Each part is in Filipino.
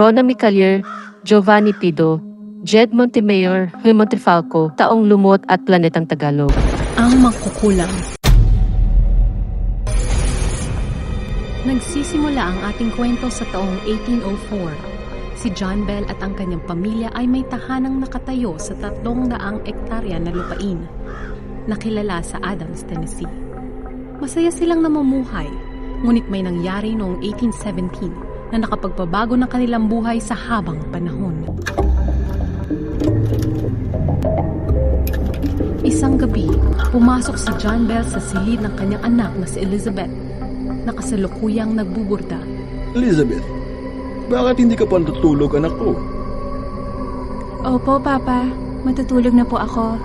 Rona Micalier, Giovanni Pido, Jed Montemayor, Huy Montefalco, Taong Lumot at Planetang Tagalog. Ang mangkukulam. Nagsisimula ang ating kwento sa taong 1804. Si John Bell at ang kanyang pamilya ay may tahanang nakatayo sa tatlong daang ektarya na lupain, nakilala sa Adams, Tennessee. Masaya silang namumuhay, ngunit may nangyari noong 1817 na nakapagpabago ng kanilang buhay sa habang panahon. Isang gabi, pumasok si John Bell sa silid ng kanyang anak na si Elizabeth, na kasalukuyang nagbuburda. Elizabeth, bakit hindi ka pa natutulog anak ko? Opo, Papa. Matutulog na po ako.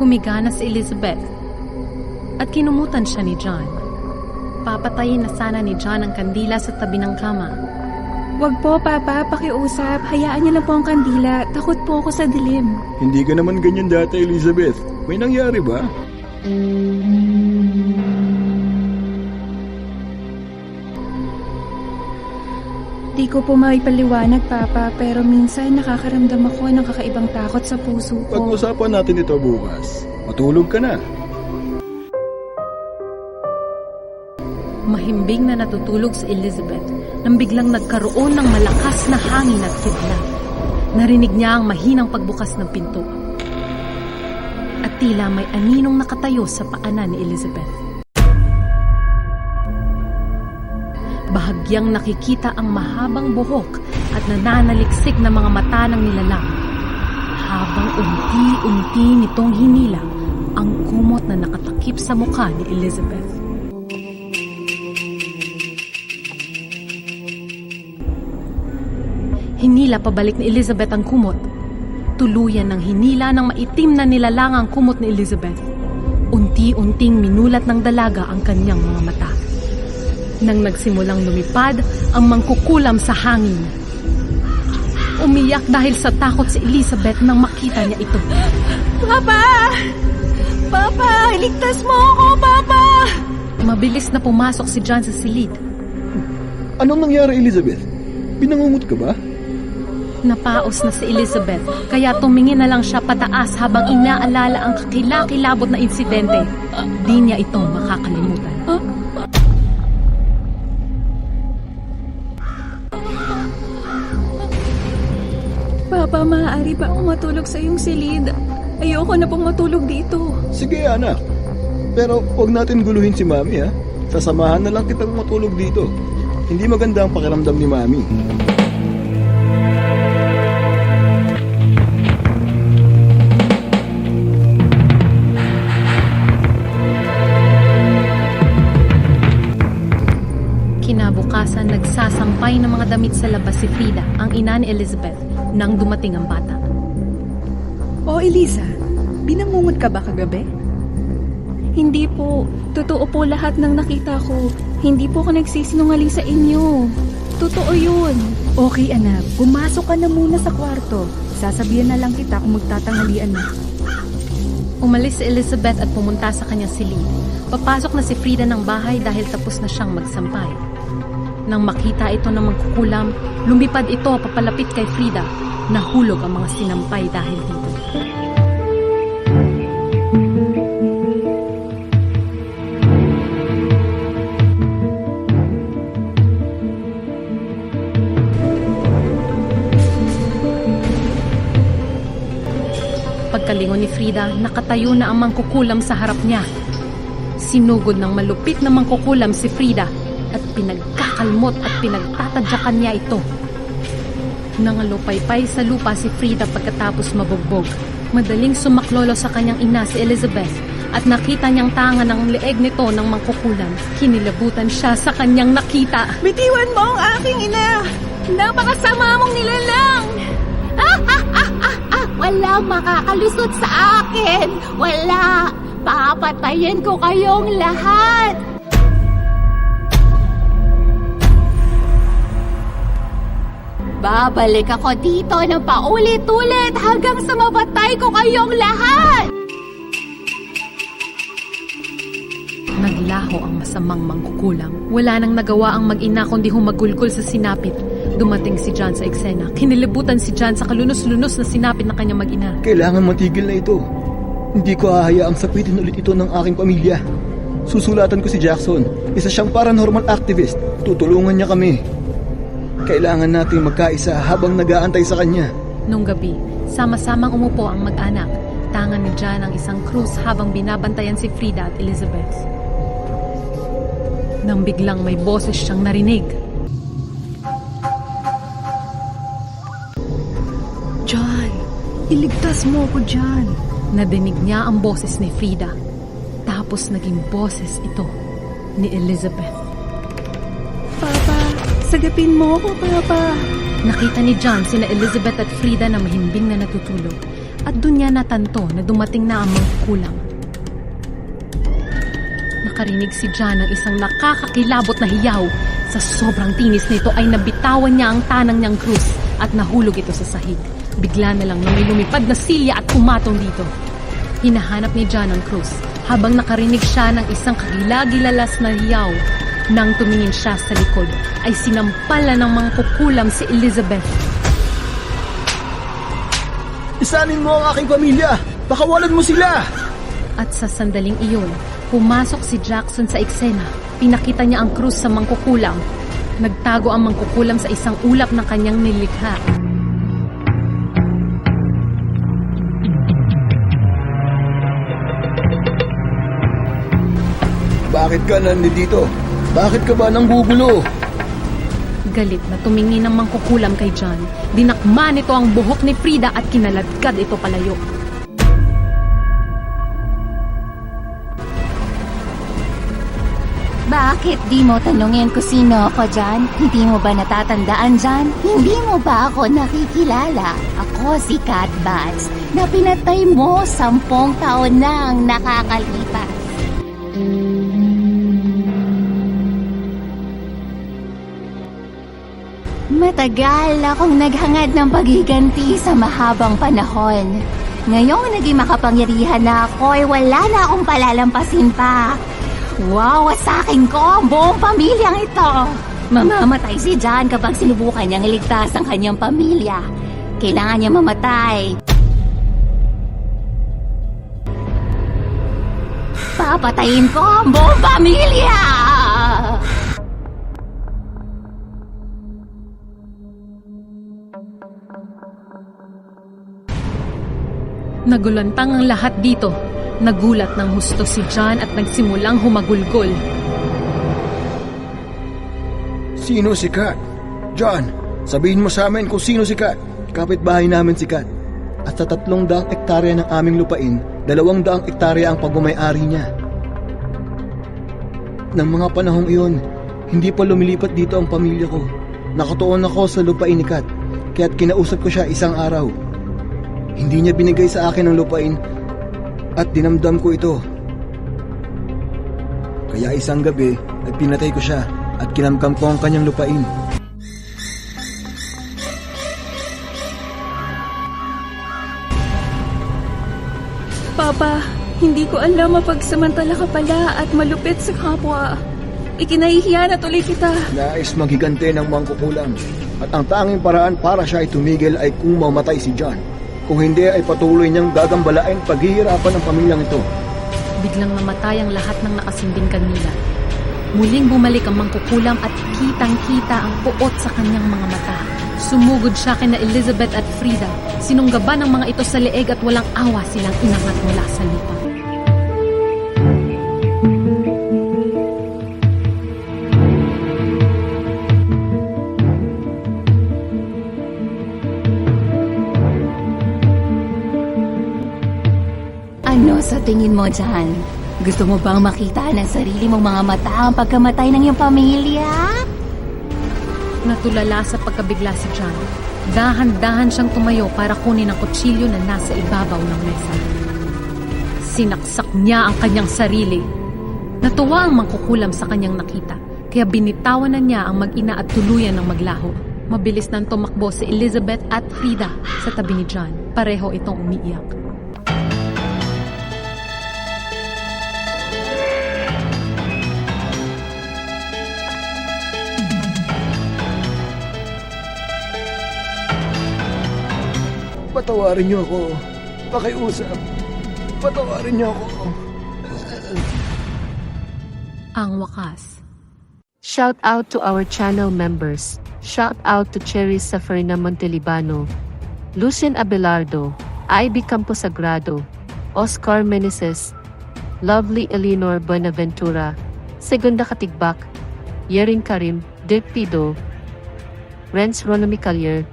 Humiga na si Elizabeth at kinumutan siya ni John. Papatayin na sana ni John ang kandila sa tabi ng kama. Wag po, Papa. Pakiusap. Hayaan niyo lang po ang kandila. Takot po ako sa dilim. Hindi ka naman ganyan dati, Elizabeth. May nangyari ba? Di ko po maipaliwanag, Papa, pero minsan nakakaramdam ako ng kakaibang takot sa puso ko. Pag-usapan natin ito bukas. Matulog ka na. Mahimbing na natutulog si Elizabeth nang biglang nagkaroon ng malakas na hangin at kidlat. Narinig niya ang mahinang pagbukas ng pinto. At tila may aninong nakatayo sa paanan ni Elizabeth. Bahagyang nakikita ang mahabang buhok at nananaliksik na mga mata ng nilalang. Habang unti-unti nitong hinila ang kumot na nakatakip sa mukha ni Elizabeth. Hinila pabalik ni Elizabeth ang kumot. Tuluyan ng hinila ng maitim na nilalang ang kumot ni Elizabeth. Unti-unting minulat ng dalaga ang kanyang mga mata. Nang nagsimulang lumipad, ang mangkukulam sa hangin. Umiyak dahil sa takot si Elizabeth nang makita niya ito. Papa! Papa! Iligtas mo ako, Papa! Mabilis na pumasok si John sa silid. Anong nangyari, Elizabeth? Pinangungot ka ba? Napaos na si Elizabeth, kaya tumingin na lang siya pataas habang inaalala ang kakilakilabot na insidente. Di niya ito makakalimutan. Papa, maaari ba akong matulog sa iyong silid? Ayoko na pong matulog dito. Sige, anak. Pero huwag natin guluhin si Mami, ha? Sasamahan na lang kitang matulog dito. Hindi maganda ang pakiramdam ni Mami. Nagsasampay ng mga damit sa labas si Frida, ang ina ni Elizabeth, nang dumating ang bata. Oh, Eliza, binangungot ka ba kagabi? Hindi po. Totoo po lahat ng nakita ko. Hindi po ako nagsisinungaling sa inyo. Totoo yun. Okay anak, pumasok ka na muna sa kwarto. Sasabihan na lang kita kung magtatanghalian na. Umalis si Elizabeth at pumunta sa kanyang silid. Papasok na si Frida ng bahay dahil tapos na siyang magsampay. Nang makita ito ng magkukulam, lumipad ito papalapit kay Frida. Nahulog ang mga sinampay dahil dito. pagkalingon ni Frida, nakatayo na ang mangkukulam sa harap niya. Sinugod ng malupit na mangkukulam si Frida at pinagkakalmot at pinagtatadyakan niya ito. Nangalupaypay sa lupa si Frida pagkatapos mabugbog. Madaling sumaklolo sa kanyang ina si Elizabeth at nakita niyang tanga ng leeg nito ng mangkukulam. Kinilabutan siya sa kanyang nakita. Bitiwan mo ang aking ina! Napakasama mong nilalang! Wala makakalusot sa akin! Wala! Papatayin ko kayong lahat! Babalik ako dito ng paulit-ulit hanggang sa mapatay ko kayong lahat! Naglaho ang masamang mangkukulam. Wala nang nagawa ang mag-ina kundi humagulgol sa sinapit. Dumating si John sa eksena. Kinilibutan si John sa kalunos-lunos na sinapit ng kanyang mag-ina. Kailangan matigil na ito. Hindi ko hahayaang sapitin ulit ito ng aking pamilya. Susulatan ko si Jackson. Isa siyang paranormal activist. Tutulungan niya kami. Kailangan nating magkaisa habang nag-aantay sa kanya. Nung gabi, sama-samang umupo ang mag-anak. Tangan ni John ang isang krus habang binabantayan si Frida at Elizabeth. Nang biglang may boses siyang narinig. John, iligtas mo ko dyan. Nadinig niya ang boses ni Frida. Tapos naging boses ito ni Elizabeth. Sagapin mo ko, Papa. Nakita ni John sina Elizabeth at Frida na mahimbing na natutulog. At doon niya natanto na dumating na ang mangkukulam. Nakarinig si John ng isang nakakakilabot na hiyaw. Sa sobrang tinis nito ay nabitawan niya ang tanang niyang krus at nahulog ito sa sahig. Bigla na lang na may lumipad na silya at pumatong dito. Hinahanap ni John ang krus habang nakarinig siya ng isang kagilagilalas na hiyaw. Nang tumingin siya sa likod, ay sinampala ng mga kukulam si Elizabeth. Isanin mo ang aking pamilya! Pakawalan mo sila! At sa sandaling iyon, pumasok si Jackson sa eksena. Pinakita niya ang krus sa mangkukulam. Nagtago ang mangkukulam sa isang ulap na kanyang nilikha. Bakit ka nandito? Bakit ka ba nang gugulo? Galit na tumingin ang mangkukulam kay John. Dinakma nito ang buhok ni Frida at kinaladkad ito palayo. Bakit di mo tanungin ko sino ako dyan? Hindi mo ba natatandaan dyan? Hindi mo ba ako nakikilala? Ako si Cat Bats na pinatay mo sampung taon nang nakakalipas. Matagal akong naghangad ng pagiganti sa mahabang panahon. Ngayong naging makapangyarihan na ako ay wala na akong palalampasin pa. Wawasakin ko ang buong pamilyang ito. Mamamatay si John kapag sinubukan niyang iligtas ang kanyang pamilya. Kailangan niya mamatay. Papatayin ko ang buong pamilya! Nagulantang ang lahat dito. Nagulat ng husto si John at nagsimulang humagulgol. Sino si Kat? John, sabihin mo sa amin kung sino si Kat. Kapitbahay namin si Kat. At sa tatlong daang ektarya ng aming lupain, dalawang daang ektarya ang pagmamayari niya. Nang mga panahong iyon, hindi pa lumilipat dito ang pamilya ko. Nakatuon ako sa lupain ni Kat, kaya't kinausap ko siya isang araw. Hindi niya binigay sa akin ang lupain at dinamdam ko ito. Kaya isang gabi ay pinatay ko siya at kinamkam ko ang kanyang lupain. Papa, hindi ko alam mapagsamantala ka pala at malupit sa kapwa. Ikinahihiya na tuloy kita. Nais magigante ng mangkukulam. At ang tanging paraan para siya ay tumigil ay kung mamatay si John. Kung hindi ay patuloy niyang gagambalain paghihirapan ng pamilyang ito. Biglang namatay ang lahat ng nakasimbing kanila. Muling bumalik ang mangkukulam at kitang-kita ang puot sa kanyang mga mata. Sumugod siya kina Elizabeth at Frida. Sinunggaban ng mga ito sa leeg at walang awa silang inangat mula sa lupa. Ano sa tingin mo dyan? Gusto mo bang makita ng sarili mong mga mata ang pagkamatay ng iyong pamilya? Natulala sa pagkabigla si John. Dahan-dahan siyang tumayo para kunin ang kutsilyo na nasa ibabaw ng mesa. Sinaksak niya ang kanyang sarili. Natuwa ang mangkukulam sa kanyang nakita, kaya binitawan na niya ang mag-ina at tuluyan ng maglaho. Mabilis nang tumakbo si Elizabeth at Frida sa tabi ni John. Pareho itong umiiyak. Patawarin niyo ako. Pakiusap. Patawarin niyo ako. Ang wakas. Shout out to our channel members. Shout out to Cherry Saferna Montelibano, Lucien Abelardo, Ivy Camposagrado, Oscar Meneses, Lovely Eleanor Buenaventura, Segunda Katigbak, Yerin Karim, Dirk Pido, Renz Ronomi Collier,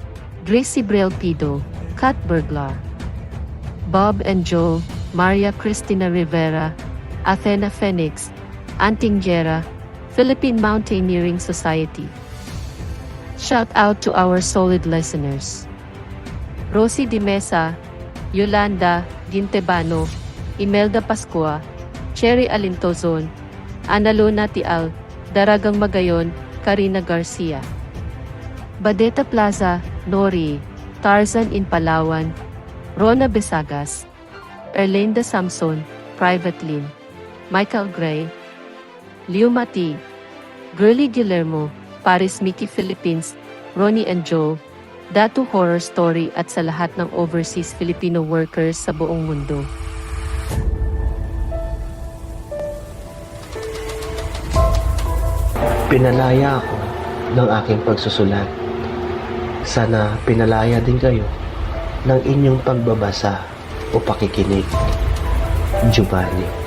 Gracie Brel Pido, Kat Berglar, Bob and Joe, Maria Cristina Rivera, Athena Phoenix, Anting Gera, Philippine Mountaineering Society. Shout out to our solid listeners. Rosie Di Mesa, Yolanda Gintebano, Imelda Pascua, Cherry Alintozon, Analuna Tial, Daragang Magayon, Karina Garcia. Badeta Plaza, Nori, Tarzan in Palawan, Rona Besagas, Erlinda Samson, Private Lin, Michael Gray, Leo Mati, Girly Guillermo, Paris Mickey Philippines, Ronnie and Joe, Datu Horror Story at sa lahat ng overseas Filipino workers sa buong mundo. Pinalaya ako ng aking pagsusulat. Sana pinalaya din kayo ng inyong pagbabasa o pakikinig. Giovanni